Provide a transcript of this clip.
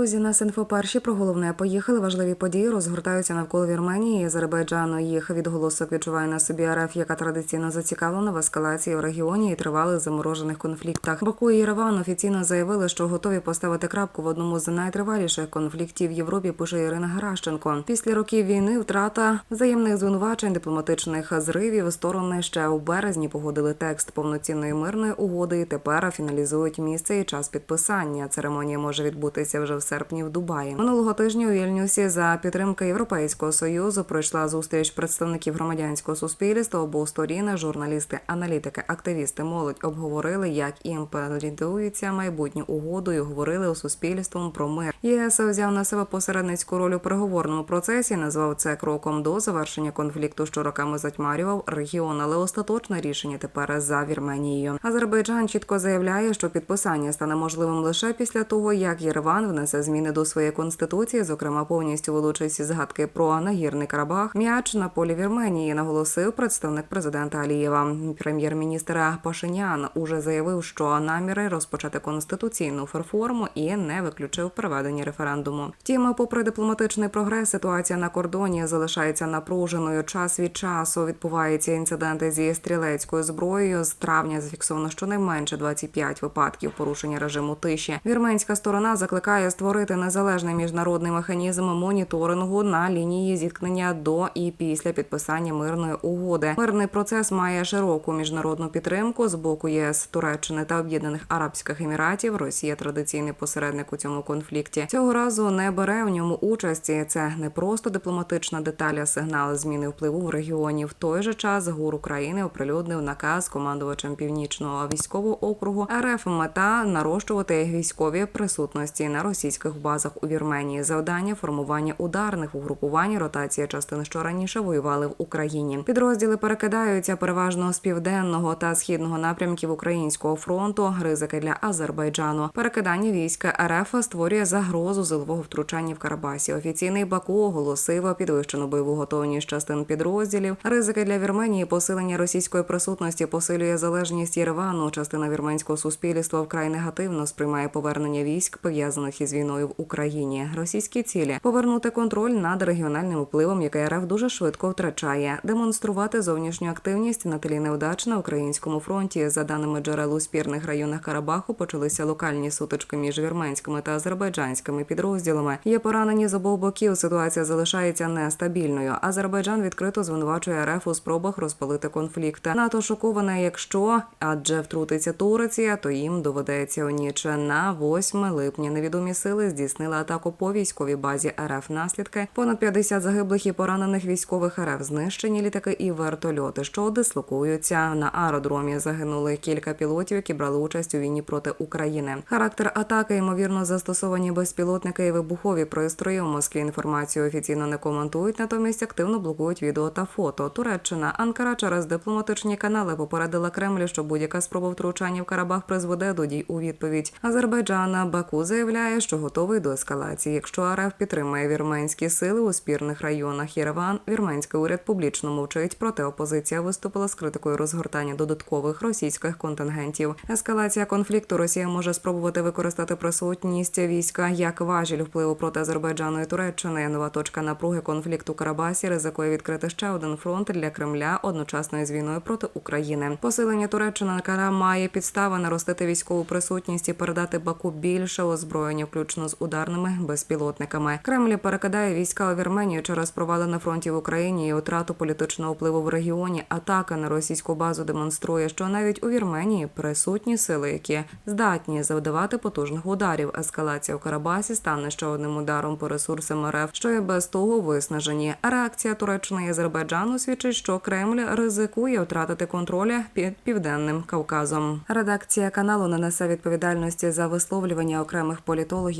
Друзі, нас інфоперші про головне поїхали. Важливі події розгортаються навколо Вірменії і Азербайджану. Їх відголосок відчуває на собі РФ, яка традиційно зацікавлена в ескалації в регіоні і тривалих заморожених конфліктах. Баку і Єреван офіційно заявили, що готові поставити крапку в одному з найтриваліших конфліктів в Європі. Пише Ірина Геращенко. Після років війни втрата взаємних звинувачень, дипломатичних зривів сторони ще у березні погодили текст повноцінної мирної угоди. і Тепер фіналізують місце і час підписання. Церемонія може відбутися вже в серпні в Дубаї. Минулого тижня у Вільнюсі за підтримки Європейського союзу пройшла зустріч представників громадянського суспільства обох сторін. Журналісти, аналітики, активісти, молодь обговорили, як імплементується майбутню угоду говорили у суспільством про мир. ЄС взяв на себе посередницьку роль у переговорному процесі. Назвав це кроком до завершення конфлікту, що роками затьмарював регіон, але остаточне рішення тепер за Вірменією. Азербайджан чітко заявляє, що підписання стане можливим лише після того, як Єреван внесе зміни до своєї конституції, зокрема повністю вилучить згадки про нагірний Карабах. М'яч на полі Вірменії наголосив представник президента Алієва. Прем'єр-міністр Пашинян уже заявив, що наміри розпочати конституційну реформу і не виключив проведення референдуму. Втім, попри дипломатичний прогрес, ситуація на кордоні залишається напруженою. Час від часу відбуваються інциденти зі стрілецькою зброєю. З травня зафіксовано щонайменше 25 випадків порушення режиму тиші. Вірменська сторона закликає створити незалежний міжнародний механізм моніторингу на лінії зіткнення до і після підписання мирної угоди. Мирний процес має широку міжнародну підтримку з боку ЄС, Туреччини та Об'єднаних Арабських Еміратів. Росія традиційний посередник у цьому конфлікті. Цього разу не бере в ньому участі. Це не просто дипломатична деталь, а сигнал зміни впливу в регіоні. В той же час ГУР України оприлюднив наказ командувачем північного військового округу РФ мета нарощувати військові присутності на російських базах у Вірменії. Завдання формування ударних угрупувань, ротація частин, що раніше воювали в Україні. Підрозділи перекидаються переважно з південного та східного напрямків українського фронту. Ризики для Азербайджану. Перекидання війська РФ створює загрозу силового втручання в Карабасі. Офіційний Баку оголосив підвищену бойову готовність частин підрозділів. Ризики для Вірменії, посилення російської присутності посилює залежність Єревану. Частина вірменського суспільства вкрай негативно сприймає повернення військ, пов'язаних із війною в Україні. Російські цілі повернути контроль над регіональним впливом, який РФ дуже швидко втрачає, демонструвати зовнішню активність на тлі невдач на українському фронті. За даними джерел у спірних районах Карабаху, почалися локальні сутички між вірменськими та азербайджанськими підрозділами. Є поранені з обох боків. Ситуація залишається нестабільною. Азербайджан відкрито звинувачує РФ у спробах розпалити конфлікт. НАТО шоковане, якщо адже втрутиться Турція, то їм доведеться у ніч на 8 липня. Невідомі сили здійснили атаку по військовій базі РФ. Наслідки понад 50 загиблих і поранених військових РФ, знищені літаки і вертольоти, що дислокуються на аеродромі. Загинули кілька пілотів, які брали участь у війні проти України. Характер атаки ймовірно застосовані безпілотники і вибухові пристрої. У Москві інформацію офіційно не коментують, натомість активно блокують відео та фото. Туреччина Анкара через дипломатичні канали попередила Кремль, що будь-яка спроба втручання в Карабах призведе до дій у відповідь. Азербайджан Баку заявляє, що готовий до ескалації, якщо РФ підтримає вірменські сили у спірних районах. Єреван вірменський уряд публічно мовчить, проте опозиція виступила з критикою розгортання додаткових російських контингентів. Ескалація конфлікту Росія може спробувати використати присутність війська як важіль впливу проти Азербайджану і Туреччини. Нова точка напруги конфлікту Карабасі ризикує відкрити ще один фронт для Кремля одночасно із війною проти України. Посилення Туреччини Анкара має підстави наростити військову присутність і передати Баку більше озброєння, включно з ударними безпілотниками. Кремль перекидає війська у Вірменію через провали на фронті в Україні і втрату політичного впливу в регіоні. Атака на російську базу демонструє, що навіть у Вірменії присутні сили, які здатні завдавати потужних ударів. Ескалація в Карабасі стане ще одним ударом по ресурсам РФ, що і без того виснажені. Реакція Туреччини і Азербайджану свідчить, що Кремль ризикує втратити контроль під південним Кавказом. Редакція каналу не несе відповідальності за висловлювання окремих політологів,